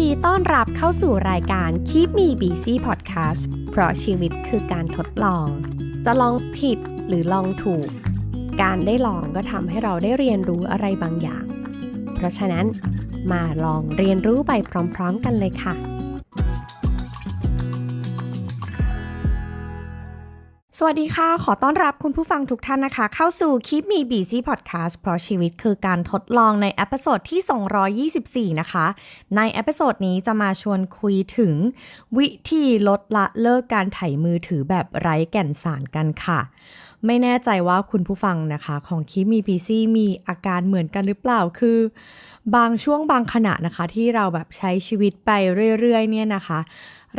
ดีต้อนรับเข้าสู่รายการ Keep Me Busy Podcast เพราะชีวิตคือการทดลอง จะลองผิดหรือลองถูก การได้ลองก็ทำให้เราได้เรียนรู้อะไรบางอย่าง เพราะฉะนั้นมาลองเรียนรู้ไปพร้อม ๆ กันเลยค่ะ สวัสดีค่ะ ขอต้อนรับคุณผู้ฟังทุกท่านนะคะ เข้าสู่ Keep Me Busy Podcast เพราะชีวิตคือการทดลองในเอพิโซดที่ 224 นะคะ ในเอพิโซดนี้จะมาชวนคุยถึง วิธีลดละเลิกการไถมือถือแบบไร้แก่นสารกันค่ะ ไม่แน่ใจว่าคุณผู้ฟังนะคะของ Keep Me Busy มีอาการเหมือนกันหรือเปล่าคือ บางช่วงบางขณะนะคะที่เราแบบใช้ชีวิตไปเรื่อยๆ เนี่ยนะคะ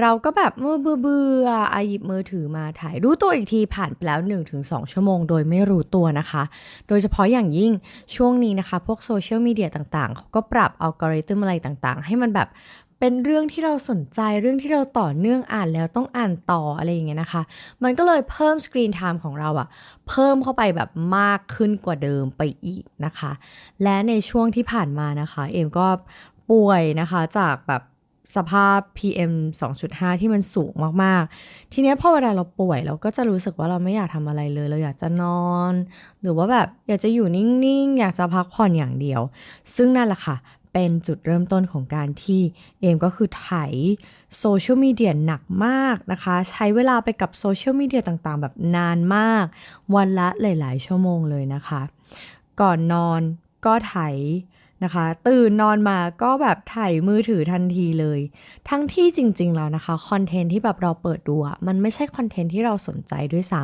เราก็แบบเมื่อเบื่ออๆอะหยิบมือถือมาถ่ายรู้ตัวอีกทีผ่านไปแล้ว 1-2 ชั่วโมง โดยไม่รู้ตัวนะคะ โดยเฉพาะอย่างยิ่งช่วงนี้นะคะ พวกโซเชียลมีเดียต่างๆ เขาก็ปรับอัลกอริทึมอะไรต่างๆ ให้มันแบบเป็นเรื่องที่เราสนใจเรื่องที่เราต่อเนื่องอ่านแล้วต้องอ่านต่ออะไรอย่างเงี้ยนะคะ มันก็เลยเพิ่มสกรีนไทม์ของเราอะเพิ่มเข้าไปแบบมากขึ้นกว่าเดิมไปอีกนะคะ และในช่วงที่ผ่านมานะคะ เอมก็ป่วยนะคะจากแบบ สภาพ PM 2.5 ที่มันสูงมาก ๆ ทีเนี้ยพอเวลาเราป่วยเราก็จะรู้สึกว่าเราไม่อยากทำอะไรเลย เราอยากจะนอน หรือว่าแบบอยากจะอยู่นิ่ง ๆ อยากจะพักผ่อนอย่างเดียว ซึ่งนั่นแหละค่ะเป็นจุดเริ่มต้นของการที่เอมก็คือไถโซเชียลมีเดียหนักมากนะคะ ใช้เวลาไปกับโซเชียลมีเดียต่างๆ แบบนานมาก วันละหลาย ๆ ชั่วโมงเลยนะคะ ก่อนนอนก็ไถ นะคะ ตื่นนอนมาก็แบบถ่ายมือถือทันทีเลย ทั้งที่จริงๆแล้วนะคะคอนเทนต์ที่แบบเราเปิดดูอะมันไม่ใช่คอนเทนต์ที่เราสนใจด้วยซ้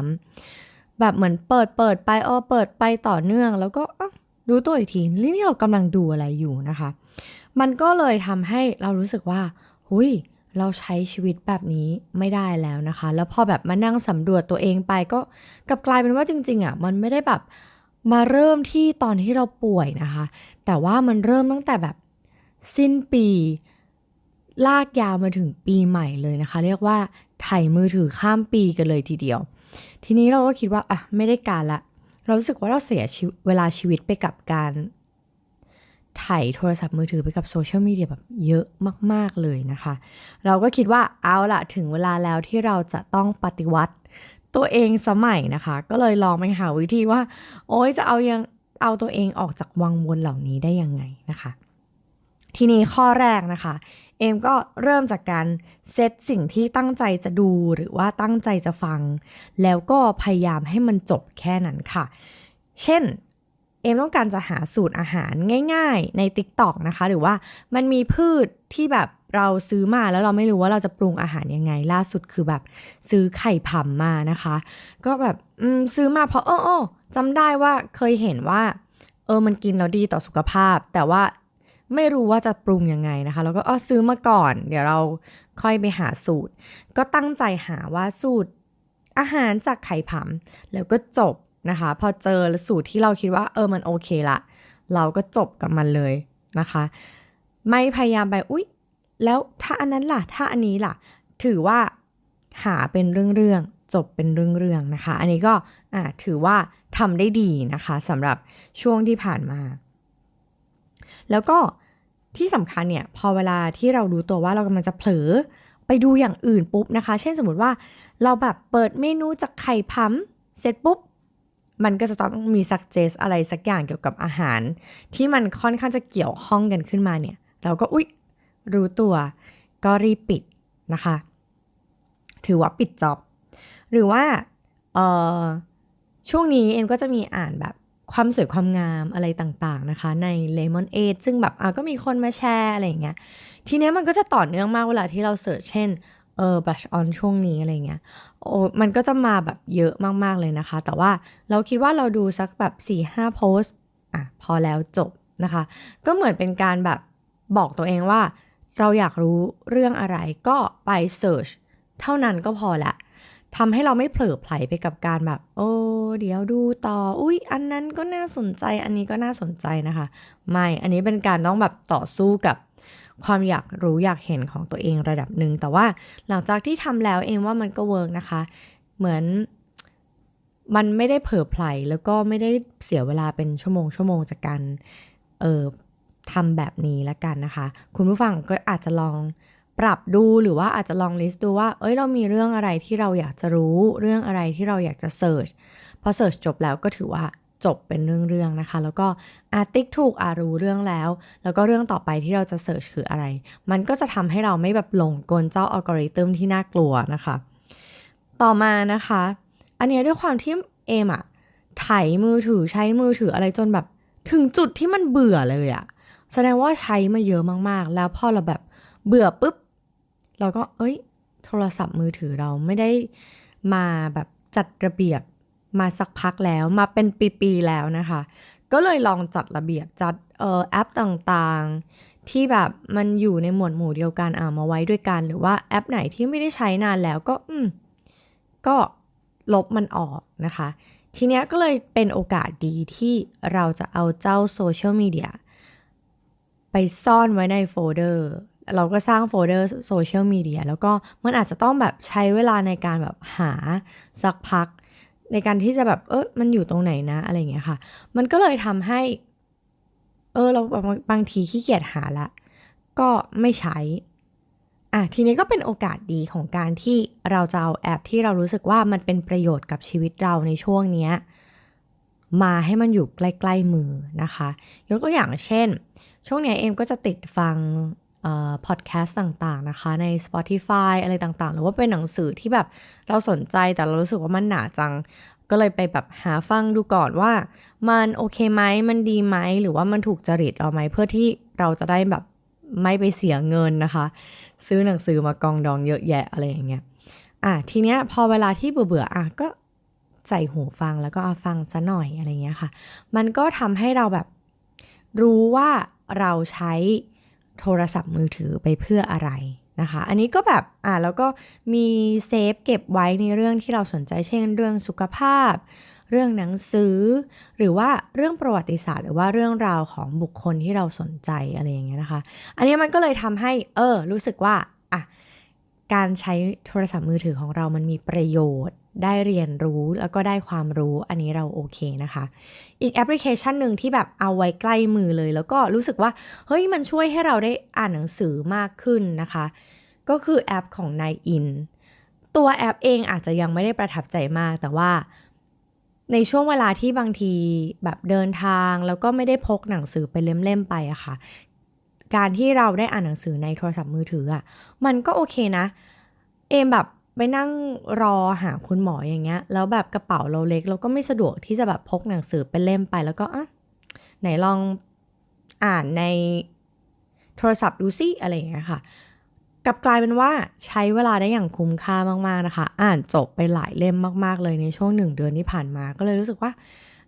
ำแบบเหมือนเปิดเปิดไปเออเปิดไปต่อเนื่อง แล้วก็อ้าวรู้ตัวอีกทีนี่เรากำลังดูอะไรอยู่นะคะ มันก็เลยทำให้เรารู้สึกว่าหุยเราใช้ชีวิตแบบนี้ไม่ได้แล้วนะคะ แล้วพอแบบมานั่งสำรวจตัวเองไปก็กลับกลายเป็นว่าจริง ๆอะมันไม่ได้แบบ มาเริ่มที่ตอนที่เราป่วยนะคะ แต่ว่ามันเริ่มตั้งแต่แบบสิ้นปี ลากยาวมาถึงปีใหม่เลยนะคะ เรียกว่าไถ่มือถือข้ามปีกันเลยทีเดียว ทีนี้เราก็คิดว่าอะไม่ได้การละ เรารู้สึกว่าเราเสียเวลาชีวิตไปกับการถ่ายโทรศัพท์มือถือไปกับโซเชียลมีเดียแบบเยอะมาก ๆ เลยนะคะ เราก็คิดว่าเอาละถึงเวลาแล้วที่เราจะต้องปฏิวัติ ตัวเองสมัยนะคะ ก็เลยลองไปหาวิธีว่า โอ๊ยจะเอายังเอาตัวเองออกจากวังวนเหล่านี้ได้ยังไงนะคะ ทีนี้ข้อแรกนะคะ เอมก็เริ่มจากการเซตสิ่งที่ตั้งใจจะดูหรือว่าตั้งใจจะฟัง แล้วก็พยายามให้มันจบแค่นั้นค่ะ เช่นเอมต้องการจะหาสูตรอาหารง่าย ๆ ใน TikTok นะคะ หรือว่ามันมีพืชที่แบบ เราซื้อมาแล้วเราไม่รู้ว่าเราจะปรุงอาหารยังไง ล่าสุดคือแบบ ซื้อไข่ผำมานะคะ ก็แบบอืมซื้อมาเพราะเออเออจำได้ว่าเคยเห็นว่า เออมันกินแล้วดีต่อสุขภาพ แต่ว่าไม่รู้ว่าจะปรุงยังไงนะคะ แล้วก็อ๋อซื้อมาก่อน เดี๋ยวเราค่อยไปหาสูตร ก็ตั้งใจหาว่าสูตรอาหารจากไข่ผำแล้วก็จบนะคะ พอเจอสูตรที่เราคิดว่า เออมันโอเคละเราก็จบกับมันเลยนะคะ ไม่พยายามไปอุ๊ย แล้วถ้าอันนั้นล่ะ ถ้าอันนี้ล่ะ ถือว่าหาเป็นเรื่องๆ จบเป็นเรื่องๆ นะคะ อันนี้ก็ถือว่าทำได้ดีนะคะสำหรับช่วงที่ผ่านมา แล้วก็ที่สำคัญเนี่ย พอเวลาที่เรารู้ตัวว่าเรากำลังจะเผลอไปดูอย่างอื่นปุ๊บนะคะ เช่นสมมติว่าเราแบบเปิดเมนูจากไข่พัมเสร็จปุ๊บ มันก็จะต้องมีสักเจสอะไรสักอย่างเกี่ยวกับอาหาร ที่มันค่อนข้างจะเกี่ยวข้องกันขึ้นมาเนี่ย เราก็อุ๊ย รู้ตัวก็รีบปิดนะคะ ถือว่าปิดจ็อบ หรือว่าช่วงนี้เอ็มก็จะมีอ่านแบบความสวยความงามอะไรต่างๆนะคะ ใน Lemon a d ซึ่งแบบก็มีคนมาแชร์อะไรอย่างเงี้ย ทีเนี้ยมันก็จะต่อเนื่องมากเวลาที่เราเสิร์ชเช่นเออ brush on ช่วงนี้อะไรเงี้ยโอ้มันก็จะมาแบบเยอะมากๆเลยนะคะ แต่ว่าเราคิดว่าเราดูสักแบบ 4-5 โพสอะพอแล้วจบนะคะ ก็เหมือนเป็นการแบบบอกตัวเองว่า เราอยากรู้เรื่องอะไรก็ไปเสิร์ชเท่านั้นก็พอละทำให้เราไม่เผลอไผลไปกับการแบบ โอ้ เดี๋ยวดูต่อ อุ้ยอันนั้นก็น่าสนใจ อันนี้ก็น่าสนใจนะคะ ไม่ อันนี้เป็นการต้องแบบต่อสู้กับความอยากรู้อยากเห็นของตัวเองระดับหนึ่ง แต่ว่าหลังจากที่ทำแล้วเองว่ามันก็เวิร์กนะคะ เหมือนมันไม่ได้เผลอไผลแล้วก็ไม่ได้เสียเวลาเป็นชั่วโมงชั่วโมงจากการเออ ทำแบบนี้ละกันนะคะ คุณผู้ฟังก็อาจจะลองปรับดูหรือว่าอาจจะลองลิสต์ดูว่า เอ้ยเรามีเรื่องอะไรที่เราอยากจะรู้ เรื่องอะไรที่เราอยากจะเสิร์ชพอเสิร์ชจบแล้วก็ถือว่าจบเป็นเรื่องๆนะคะ แล้วก็อาติ๊กถูกอารู้เรื่องแล้ว แล้วก็เรื่องต่อไปที่เราจะเสิร์ชคืออะไร มันก็จะทำให้เราไม่แบบหลงกลเจ้าอัลกอริทึมที่น่ากลัวนะคะ ต่อมานะคะ อันนี้ด้วยความที่เอมอะไถมือถือใช้มือถืออะไรจนแบบ ถึงจุดที่มันเบื่อเลยอะ แสดงว่าใช้มาเยอะมากๆ แล้วพอเราแบบเบื่อปุ๊บ เราก็เอ้ย โทรศัพท์มือถือเราไม่ได้มาแบบจัดระเบียบมาสักพักแล้วมาเป็นปีๆแล้วนะคะ ก็เลยลองจัดระเบียบจัดเอ่อแอปต่างๆ ที่แบบมันอยู่ในหมวดหมู่เดียวกันอ่ามาไว้ด้วยกัน หรือว่าแอปไหนที่ไม่ได้ใช้นานแล้วก็อืมก็ลบมันออกนะคะ ทีเนี้ยก็เลยเป็นโอกาสดีที่เราจะเอาเจ้าโซเชียลมีเดีย ไปซ่อนไว้ในโฟลเดอร์ เราก็สร้างโฟลเดอร์โซเชียลมีเดียแล้วก็มันอาจจะต้องแบบใช้เวลาในการแบบหาสักพัก ในการที่จะแบบเออมันอยู่ตรงไหนนะอะไรเงี้ยค่ะ มันก็เลยทำให้ เออเราบางบางทีขี้เกียจหาละ ก็ไม่ใช้อะทีนี้ก็เป็นโอกาสดีของการที่เราจะเอาแอปที่เรารู้สึกว่ามันเป็นประโยชน์กับชีวิตเราในช่วงเนี้ยมาให้มันอยู่ใกล้ ๆ มือนะคะ ยกตัวอย่างเช่น ช่วงเนี้ยเอมก็จะติดฟังพอดแคสต์ต่างๆนะคะ ใน Spotify อะไรต่างๆ หรือว่าเป็นหนังสือที่แบบเราสนใจแต่เรารู้สึกว่ามันหนาจัง ก็เลยไปแบบหาฟังดูก่อนว่า มันโอเคไหมมันดีไหมหรือว่ามันถูกจริตเราไหมเพื่อที่เราจะได้แบบไม่ไปเสียเงินนะคะ ซื้อหนังสือมากองดองเยอะแยะอะไรอย่างเงี้ยอะทีเนี้ยพอเวลาที่เบื่อๆอะก็ใส่หูฟังแล้วก็เอาฟังซะหน่อยอะไรเงี้ยค่ะ มันก็ทำให้เราแบบรู้ว่า เราใช้โทรศัพท์มือถือไปเพื่ออะไรนะคะ อันนี้ก็แบบอ่าแล้วก็มีเซฟเก็บไว้ในเรื่องที่เราสนใจเช่น เรื่องสุขภาพ เรื่องหนังสือ หรือว่าเรื่องประวัติศาสตร์ หรือว่าเรื่องราวของบุคคลที่เราสนใจอะไรอย่างเงี้ยนะคะ อันนี้มันก็เลยทำให้เออรู้สึกว่า การใช้โทรศัพท์มือถือของเรามันมีประโยชน์ ได้เรียนรู้แล้วก็ได้ความรู้อันนี้เราโอเคนะคะ อีกแอปพลิเคชันหนึ่งที่แบบเอาไว้ใกล้มือเลย แล้วก็รู้สึกว่าเฮ้ยมันช่วยให้เราได้อ่านหนังสือมากขึ้นนะคะ ก็คือแอปของ n i in ตัวแอปเองอาจจะยังไม่ได้ประทับใจมากแต่ว่าในช่วงเวลาที่บางทีแบบเดินทางแล้วก็ไม่ได้พกหนังสือเป็นเล่มๆไปอะค่ะ การที่เราได้อ่านหนังสือในโทรศัพท์มือถืออะมันก็โอเคนะ เอมแบบไปนั่งรอหาคุณหมออย่างเงี้ย แล้วแบบกระเป๋าเราเล็ก เราก็ไม่สะดวกที่จะแบบพกหนังสือเป็นเล่มไปแล้วก็อะไหนลองอ่านในโทรศัพท์ดูซิอะไรอย่างเงี้ยค่ะกลับกลายเป็นว่าใช้เวลาได้อย่างคุ้มค่ามากๆนะคะ อ่านจบไปหลายเล่มมากๆเลยในช่วงหนึ่งเดือนที่ผ่านมาก็เลยรู้สึกว่า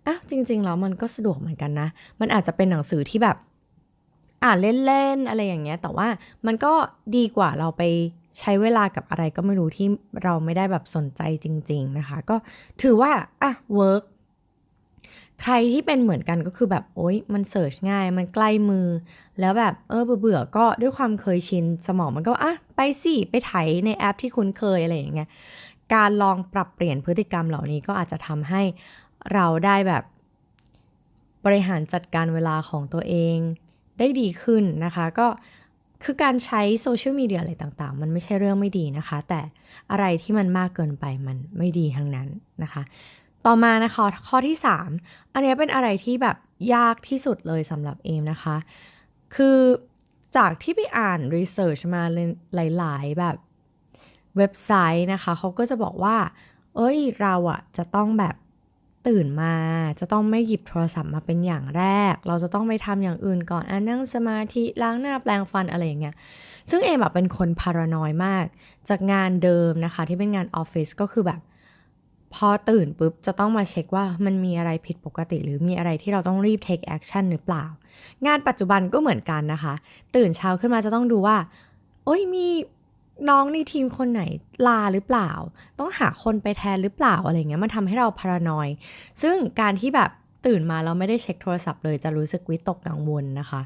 อ้าวจริง ๆ แล้วมันก็สะดวกเหมือนกันนะ มันอาจจะเป็นหนังสือที่แบบ อ่านเล่นๆอะไรอย่างเงี้ย แต่ว่ามันก็ดีกว่าเราไปใช้เวลากับอะไรก็ไม่รู้ที่เราไม่ได้แบบสนใจจริง ๆนะคะ ก็ถือว่าอะเวิร์กใครที่เป็นเหมือนกันก็คือแบบโอ๊ยมันเสิร์ชง่ายมันใกล้มือ แล้วแบบเออเบื่อก็ด้วยความเคยชินสมองมันก็อะไปสิไปไถในแอปที่คุ้นเคยอะไรอย่างเงี้ยการลองปรับเปลี่ยนพฤติกรรมเหล่านี้ก็อาจจะทำให้เราได้แบบบริหารจัดการเวลาของตัวเอง ได้ดีขึ้นนะคะ ก็คือการใช้โซเชียลมีเดียอะไรต่างๆ มันไม่ใช่เรื่องไม่ดีนะคะ แต่อะไรที่มันมากเกินไปมันไม่ดีทั้งนั้นนะคะ ต่อมานะคะข้อที่ 3 อันนี้เป็นอะไรที่แบบยากที่สุดเลยสำหรับเอมนะคะ คือจากที่ไปอ่านรีเสิร์ชมาหลายๆ แบบเว็บไซต์นะคะ เขาก็จะบอกว่า เอ้ยเราอะจะต้องแบบ ตื่นมาจะต้องไม่หยิบโทรศัพท์มาเป็นอย่างแรก เราจะต้องไปทำอย่างอื่นก่อนอะนั่งสมาธิล้างหน้าแปลงฟันอะไรอย่างเงี้ย ซึ่งเอมแบบเป็นคนพารานอยมาก จากงานเดิมนะคะที่เป็นงานออฟฟิศก็คือแบบ พอตื่นปุ๊บจะต้องมาเช็คว่ามันมีอะไรผิดปกติ หรือมีอะไรที่เราต้องรีบ take action หรือเปล่า งานปัจจุบันก็เหมือนกันนะคะ ตื่นเช้าขึ้นมาจะต้องดูว่า โอ้ยมี น้องในทีมคนไหนลาหรือเปล่า ต้องหาคนไปแทนหรือเปล่าอะไรเงี้ยมันทำให้เราพารานอย ซึ่งการที่แบบตื่นมาเราไม่ได้เช็คโทรศัพท์เลยจะรู้สึกวิตกกังวลนะคะ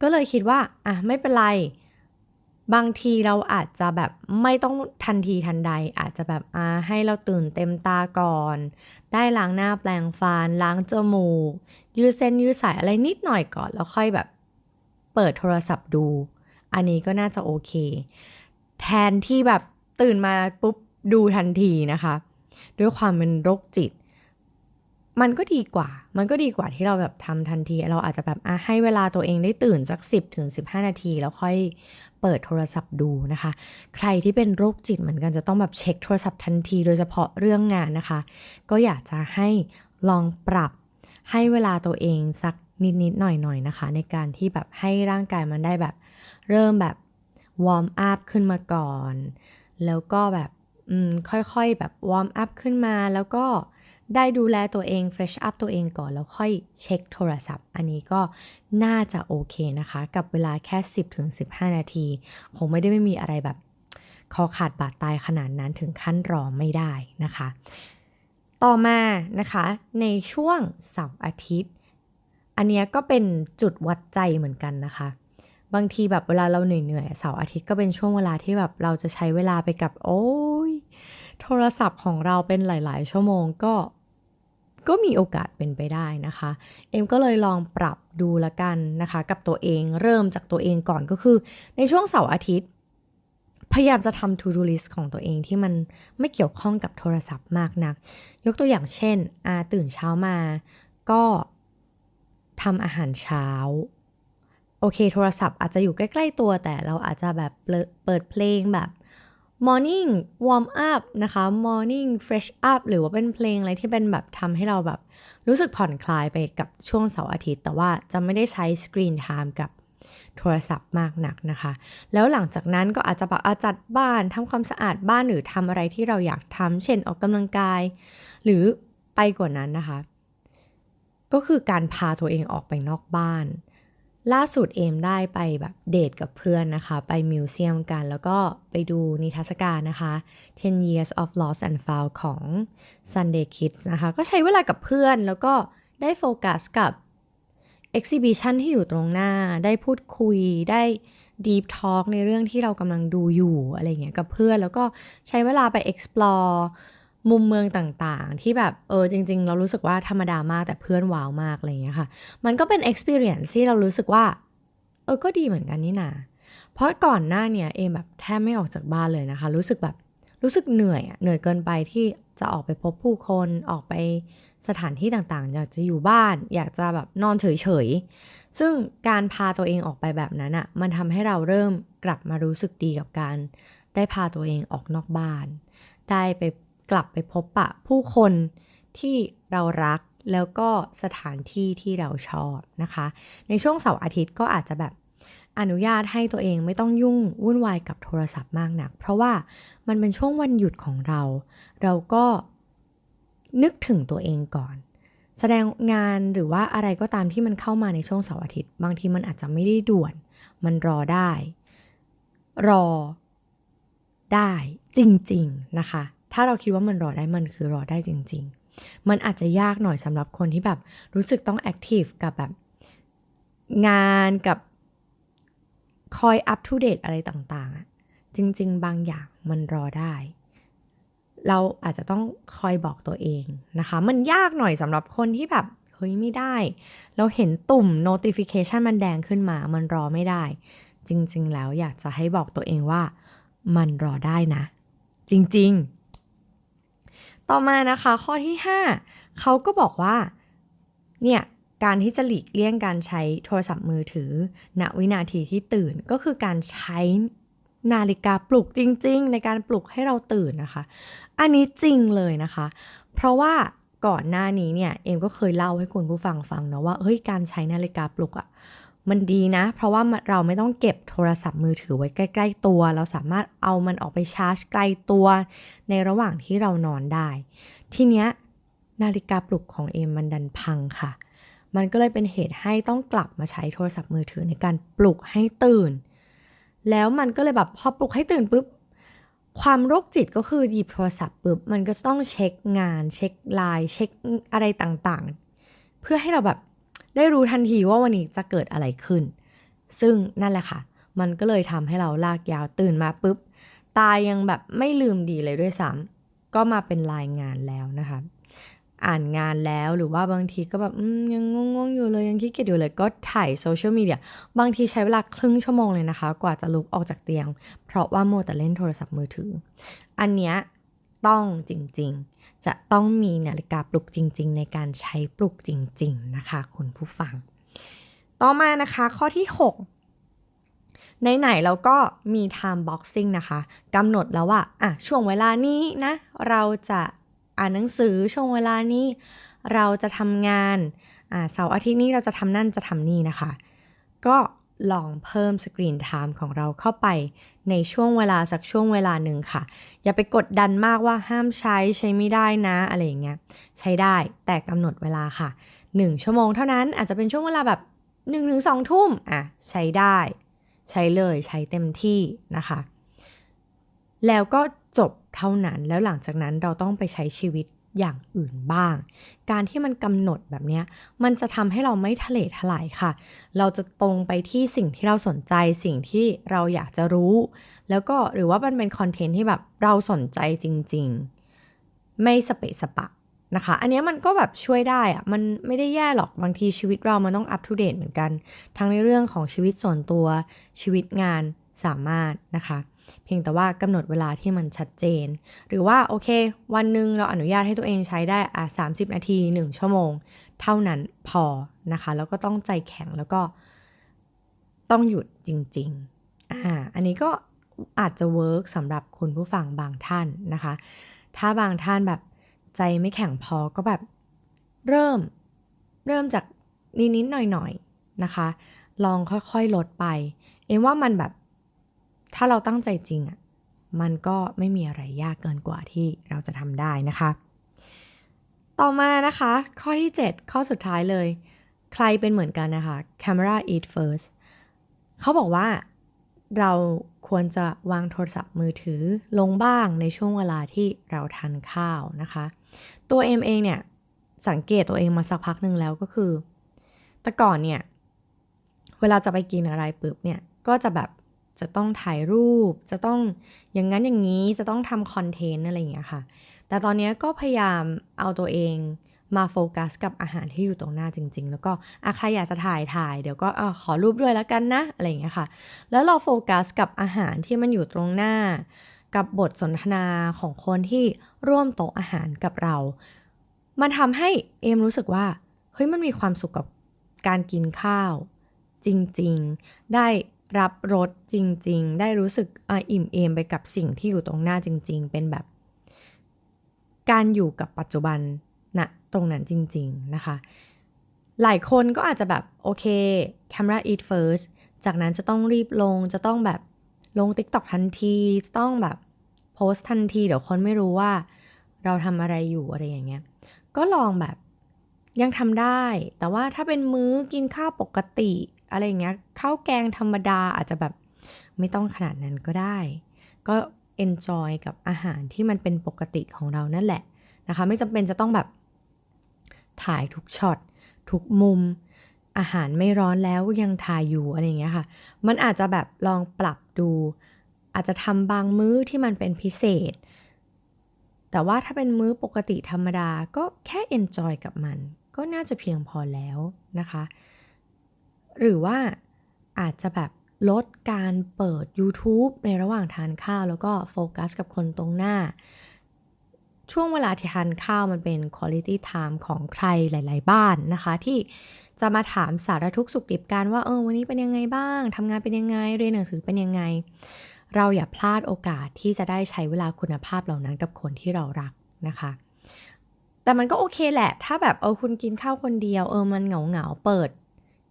ก็เลยคิดว่าอะไม่เป็นไร บางทีเราอาจจะแบบไม่ต้องทันทีทันใด อาจจะแบบอ่าให้เราตื่นเต็มตาก่อน ได้ล้างหน้าแปลงฟันล้างจมูก ยืดเส้นยืดสายอะไรนิดหน่อยก่อน แล้วค่อยแบบเปิดโทรศัพท์ดู อันนี้ก็น่าจะโอเค แทนที่แบบตื่นมาปุ๊บดูทันทีนะคะ ด้วยความเป็นโรคจิต มันก็ดีกว่า มันก็ดีกว่าที่เราแบบทำทันที เราอาจจะแบบอะให้เวลาตัวเองได้ตื่นสัก 10ถึง15 นาที แล้วค่อยเปิดโทรศัพท์ดูนะคะ ใครที่เป็นโรคจิตเหมือนกันจะต้องแบบเช็คโทรศัพท์ทันที โดยเฉพาะเรื่องงานนะคะ ก็อยากจะให้ลองปรับให้เวลาตัวเองสักนิดๆหน่อยๆนะคะ ในการที่แบบให้ร่างกายมันได้แบบเริ่มแบบ วอร์มอัพขึ้นมาก่อน แล้วก็แบบค่อยๆ แบบวอร์มอัพขึ้นมา แล้วก็ได้ดูแลตัวเอง fresh up ตัวเองก่อนแล้วค่อยเช็คโทรศัพท์ อันนี้ก็น่าจะโอเคนะคะ กับเวลาแค่ 10-15 นาที คงไม่ได้ไม่มีอะไรแบบคอขาดบาดตายขนาดนั้นถึงขั้นรอไม่ได้นะคะ ต่อมานะคะในช่วงเสาร์อาทิตย์ อันนี้ก็เป็นจุดวัดใจเหมือนกันนะคะ บางทีแบบเวลาเราเหนื่อยๆเสาร์อาทิตย์ก็เป็นช่วงเวลาที่แบบเราจะใช้เวลาไปกับ โอ้ยโทรศัพท์ของเราเป็นหลาย ๆ ชั่วโมงก็ก็มีโอกาสเป็นไปได้นะคะ เอ็มก็เลยลองปรับดูละกันนะคะ กับตัวเองเริ่มจากตัวเองก่อนก็คือ ในช่วงเสาร์อาทิตย์ พยายามจะทำ to do list ของตัวเองที่มันไม่เกี่ยวข้องกับโทรศัพท์มากนัก ยกตัวอย่างเช่นอาตื่นเช้ามา ก็ทำอาหารเช้า โอเคโทรศัพท์อาจจะอยู่ใกล้ ๆ ตัวแต่เราอาจจะแบบเปิดเพลงแบบ morning warm up นะคะ morning fresh up หรือว่าเป็นเพลงอะไรที่เป็นแบบทำให้เราแบบ รู้สึกผ่อนคลายไปกับช่วงเสาร์อาทิตย์ แต่ว่าจะไม่ได้ใช้ screen time กับโทรศัพท์มากหนักนะคะ แล้วหลังจากนั้นก็อาจจะแบบอาจัดบ้านทำความสะอาดบ้านหรือทำอะไรที่เราอยากทำเช่นออกกำลังกาย หรือไปกว่านั้นนะคะ ก็คือการพาตัวเองออกไปนอกบ้าน ล่าสุดเอมได้ไปแบบเดทกับเพื่อนนะคะ ไปมิวเซียมกัน แล้วก็ไปดูนิทรรศการนะคะ 10 years of lost and found ของ Sunday Kids นะคะ ก็ใช้เวลากับเพื่อนแล้วก็ได้โฟกัสกับ exhibition ที่อยู่ตรงหน้า ได้พูดคุย ได้ deep talk ในเรื่องที่เรากำลังดูอยู่อะไรเงี้ยกับเพื่อน แล้วก็ใช้เวลาไป explore มุมเมืองต่างๆ ที่แบบเออจริง ๆ เรารู้สึกว่าธรรมดามากแต่เพื่อนว้าวมากอะไรเงี้ยค่ะ มันก็เป็น experience ที่เรารู้สึกว่า เออก็ดีเหมือนกันนี่นาเพราะก่อนหน้าเนี่ยเอมแบบแทบไม่ออกจากบ้านเลยนะคะ รู้สึกแบบรู้สึกเหนื่อยอะเหนื่อยเกินไปที่จะออกไปพบผู้คนออกไปสถานที่ต่างๆ อยากจะอยู่บ้าน อยากจะแบบนอนเฉยๆ ซึ่งการพาตัวเองออกไปแบบนั้นอะมันทำให้เราเริ่มกลับมารู้สึกดีกับการ ได้พาตัวเองออกนอกบ้าน ได้ไป กลับไปพบปะผู้คนที่เรารักแล้วก็สถานที่ที่เราชอบนะคะ ในช่วงเสาร์อาทิตย์ก็อาจจะแบบอนุญาตให้ตัวเองไม่ต้องยุ่งวุ่นวายกับโทรศัพท์มากนัก เพราะว่ามันเป็นช่วงวันหยุดของเรา เราก็นึกถึงตัวเองก่อน แสดงงานหรือว่าอะไรก็ตามที่มันเข้ามาในช่วงเสาร์อาทิตย์ บางทีมันอาจจะไม่ได้ด่วน มันรอได้ รอได้จริง ๆ นะคะ ถ้าเราคิดว่ามันรอได้มันคือรอได้จริง ๆ มันอาจจะยากหน่อยสำหรับคนที่แบบรู้สึกต้องแอคทีฟกับแบบงานกับคอยอัป o d เดตอะไรต่างๆอะจริง ๆ บางอย่างมันรอได้ เราอาจจะต้องคอยบอกตัวเองนะคะ มันยากหน่อยสำหรับคนที่แบบเฮ้ยไม่ได้ เราเห็นตุ่ม notification มันแดงขึ้นมา มันรอไม่ได้ จริง ๆ แล้วอยากจะให้บอกตัวเองว่า มันรอได้นะ จริง ๆ ต่อมานะคะข้อที่ 5 เขาก็บอกว่า เนี่ยการที่จะหลีกเลี่ยงการใช้โทรศัพท์มือถือ ณวินาทีที่ตื่นก็คือการใช้นาฬิกาปลุกจริง ๆ ในการปลุกให้เราตื่นนะคะ อันนี้จริงเลยนะคะ เพราะว่าก่อนหน้านี้เนี่ยเอมก็เคยเล่าให้คุณผู้ฟังฟังนะว่าเฮ้ยการใช้นาฬิกาปลุกอะ่ะ มันดีนะ เพราะว่าเราไม่ต้องเก็บโทรศัพท์มือถือไว้ใกล้ ๆ ตัว เราสามารถเอามันออกไปชาร์จไกลตัว ในระหว่างที่เรานอนได้ ทีเนี้ยนาฬิกาปลุกของเอมมันดันพังค่ะ มันก็เลยเป็นเหตุให้ต้องกลับมาใช้โทรศัพท์มือถือในการปลุกให้ตื่น แล้วมันก็เลยแบบพอปลุกให้ตื่นปุ๊บ ความโรคจิตก็คือหยิบโทรศัพท์ปุ๊บ มันก็ต้องเช็คงาน เช็คไลน์ เช็คอะไรต่างๆ เพื่อให้เราแบบ ได้รู้ทันทีว่าวันนี้จะเกิดอะไรขึ้น ซึ่งนั่นแหละค่ะ มันก็เลยทำให้เราลากยาวตื่นมาปุ๊บ ตายังแบบไม่ลืมดีเลยด้วยซ้ำก็มาเป็นรายงานแล้วนะคะ อ่านงานแล้วหรือว่าบางทีก็แบบยังงงๆอยู่เลยยังขี้เกียจอยู่เลยก็ถ่ายโซเชียลมีเดียบางทีใช้เวลาครึ่งชั่วโมงเลยนะคะ กว่าจะลุกออกจากเตียง เพราะว่าโมแต่เล่นโทรศัพท์มือถือ อันเนี้ย ต้องจริงๆ จะต้องมีนาฬิกาปลุกจริง ๆ ในการใช้ปลุกจริง ๆ นะคะคุณผู้ฟัง ต่อมานะคะข้อที่ 6 ในไหนๆเราก็มี time boxing นะคะกำหนดแล้วว่าอะช่วงเวลานี้นะ เราจะอ่านหนังสือช่วงเวลานี้ เราจะทำงานอ่าเสาร์อาทิตย์นี้เราจะทำนั่นจะทำนี่นะคะ ก็ ลองเพิ่มสกรีนไทม์ของเราเข้าไปในช่วงเวลาสักช่วงเวลาหนึ่งค่ะ อย่าไปกดดันมากว่าห้ามใช้ใช้ไม่ได้นะอะไรอย่างเงี้ยใช้ได้แต่กำหนดเวลาค่ะ 1 ชั่วโมงเท่านั้นอาจจะเป็นช่วงเวลาแบบ1นถึงสทุ่มอะใช้ได้ ใช้เลยใช้เต็มที่นะคะ แล้วก็จบเท่านั้นแล้วหลังจากนั้นเราต้องไปใช้ชีวิต อย่างอื่นบ้าง การที่มันกำหนดแบบนี้มันจะทำให้เราไม่ทะเลทลายค่ะ เราจะตรงไปที่สิ่งที่เราสนใจสิ่งที่เราอยากจะรู้ แล้วก็หรือว่ามันเป็นคอนเทนต์ที่แบบเราสนใจจริง ๆ ไม่สเปะสปะนะคะ อันนี้มันก็แบบช่วยได้อะมันไม่ได้แย่หรอก บางทีชีวิตเรามันต้องอัป o d เดตเหมือนกัน ทั้งในเรื่องของชีวิตส่วนตัวชีวิตงานสามารถนะคะ เพียงแต่ว่ากำหนดเวลาที่มันชัดเจน หรือว่าโอเค วันหนึ่งเราอนุญาตให้ตัวเองใช้ได้อะ30นาที 1 ชั่วโมง เท่านั้นพอนะคะ แล้วก็ต้องใจแข็งแล้วก็ต้องหยุดจริงๆอ่าอันนี้ก็อาจจะเวิร์กสำหรับคุณผู้ฟังบางท่านนะคะ ถ้าบางท่านแบบใจไม่แข็งพอก็แบบเริ่มเริ่มจากนิดๆหน่อยๆนะคะ ลองค่อยๆลดไป เอ็มว่ามันแบบ ถ้าเราตั้งใจจริงอะมันก็ไม่มีอะไรยากเกินกว่าที่เราจะทำได้นะคะ ต่อมานะคะ ข้อที่ 7 ข้อสุดท้ายเลย ใครเป็นเหมือนกันนะคะ camera eat first เขาบอกว่าเราควรจะวางโทรศัพท์มือถือลงบ้างในช่วงเวลาที่เราทานข้าวนะคะ ตัวเอมเองเนี่ย สังเกตตัวเองมาสักพักหนึ่งแล้วก็คือ แต่ก่อนเนี่ย เวลาจะไปกินอะไรปุ๊บเนี่ย ก็จะแบบ จะต้องถ่ายรูป จะต้องอย่างนั้นอย่างนี้จะต้องทำคอนเทนต์อะไรอย่างเงี้ยค่ะ แต่ตอนนี้ก็พยายามเอาตัวเองมาโฟกัสกับอาหารที่อยู่ตรงหน้าจริง ๆ แล้วก็อาใครอยากจะถ่ายถ่ายเดี๋ยวก็อขอรูปด้วยแล้วกันนะอะไรอย่างเงี้ยค่ะ แล้วเราโฟกัสกับอาหารที่มันอยู่ตรงหน้า กับบทสนทนาของคนที่ร่วมโต๊ะอาหารกับเรา มันทำให้เอมรู้สึกว่าเฮ้ยมันมีความสุขกับการกินข้าว จริง ๆ ได้ รับรสจริง ๆ ได้รู้สึกออิ่มเอมไปกับสิ่งที่อยู่ตรงหน้าจริง ๆ เป็นแบบ การอยู่กับปัจจุบันณนะตรงนั้นจริง ๆ นะคะ หลายคนก็อาจจะแบบ โอเค camera eat first จากนั้นจะต้องรีบลงจะต้องแบบลง TikTok ทันทีต้องแบบโพสต์ทันที เดี๋ยวคนไม่รู้ว่า เราทำอะไรอยู่อะไรอย่างเงี้ย ก็ลองแบบยังทำได้ แต่ว่าถ้าเป็นมื้อกินข้าวปกติ อะไรเงี้ยข้าวแกงธรรมดาอาจจะแบบไม่ต้องขนาดนั้นก็ได้ ก็ enjoy กับอาหารที่มันเป็นปกติของเรานั่นแหละนะคะ ไม่จำเป็นจะต้องแบบถ่ายทุกช็อตทุกมุม อาหารไม่ร้อนแล้วยังถ่ายอยู่อะไรเงี้ยค่ะ มันอาจจะแบบลองปรับดู อาจจะทำบางมื้อที่มันเป็นพิเศษ แต่ว่าถ้าเป็นมื้อปกติธรรมดาก็แค่ enjoy กับมัน ก็น่าจะเพียงพอแล้วนะคะ หรือว่าอาจจะแบบลดการเปิด YouTube ในระหว่างทานข้าว แล้วก็โฟกัสกับคนตรงหน้า ช่วงเวลาที่ทานข้าวมันเป็น quality time ของใครหลาย ๆ บ้านนะคะ ที่จะมาถามสารทุกสุขดิบกันว่าเออวันนี้เป็นยังไงบ้างทำงานเป็นยังไงเรียนหนังสือเป็นยังไง เราอย่าพลาดโอกาสที่จะได้ใช้เวลาคุณภาพเหล่านั้นกับคนที่เรารักนะคะ แต่มันก็โอเคแหละ ถ้าแบบเออคุณกินข้าวคนเดียวเออมันเหงาเหงาเปิด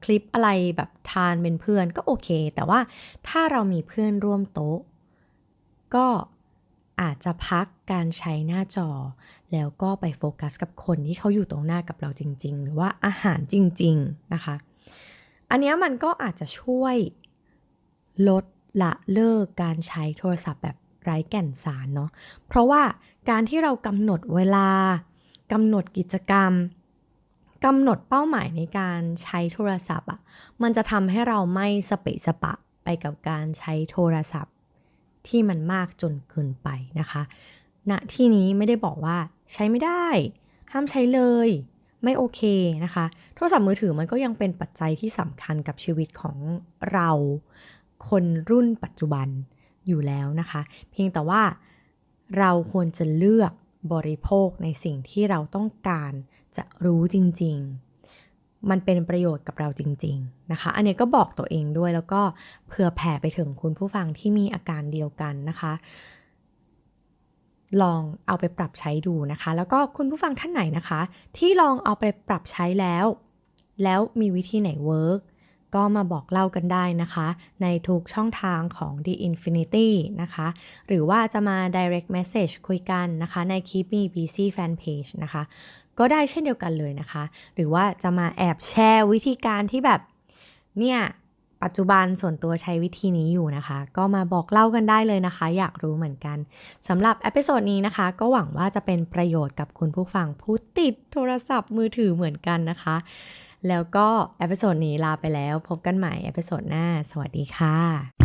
คลิปอะไรแบบทานเป็นเพื่อนก็โอเค แต่ว่าถ้าเรามีเพื่อนร่วมโต๊ะ ก็อาจจะพักการใช้หน้าจอ แล้วก็ไปโฟกัสกับคนที่เขาอยู่ตรงหน้ากับเราจริง ๆ หรือว่าอาหารจริง ๆ นะคะ อันนี้มันก็อาจจะช่วยลดละเลิกการใช้โทรศัพท์แบบไร้แก่นสารเนาะ เพราะว่าการที่เรากำหนดเวลากำหนดกิจกรรม กำหนดเป้าหมายในการใช้โทรศัพท์อะมันจะทำให้เราไม่สเปะสปะไปกับการใช้โทรศัพท์ ที่มันมากจนเกินไปนะคะณที่นี้ไม่ได้บอกว่าใช้ไม่ได้ ห้ามใช้เลย ไม่โอเคนะคะ โทรศัพท์มือถือมันก็ยังเป็นปัจจัยที่สำคัญกับชีวิตของเรา คนรุ่นปัจจุบันอยู่แล้วนะคะ เพียงแต่ว่าเราควรจะเลือก บริโภคในสิ่งที่เราต้องการจะรู้จริง ๆ มันเป็นประโยชน์กับเราจริง ๆ นะคะ อันนี้ก็บอกตัวเองด้วยแล้วก็เผื่อแผ่ไปถึงคุณผู้ฟังที่มีอาการเดียวกันนะคะ ลองเอาไปปรับใช้ดูนะคะ แล้วก็คุณผู้ฟังท่านไหนนะคะ ที่ลองเอาไปปรับใช้แล้ว แล้วมีวิธีไหนเวิร์ก ก็มาบอกเล่ากันได้นะคะ ในทุกช่องทางของ The Infinity นะคะ หรือว่าจะมา direct message คุยกันนะคะ ใน Keep Me Busy Fan Page นะคะ ก็ได้เช่นเดียวกันเลยนะคะ หรือว่าจะมาแอบแชร์วิธีการที่แบบ เนี่ยปัจจุบันส่วนตัวใช้วิธีนี้อยู่นะคะ ก็มาบอกเล่ากันได้เลยนะคะ อยากรู้เหมือนกันสำหรับเอพิโซดนี้นะคะ ก็หวังว่าจะเป็นประโยชน์กับคุณผู้ฟังผู้ติดโทรศัพท์มือถือเหมือนกันนะคะ แล้วก็เอพิโซดนี้ลาไปแล้วพบกันใหม่เอพิโซดหน้า สวัสดีค่ะ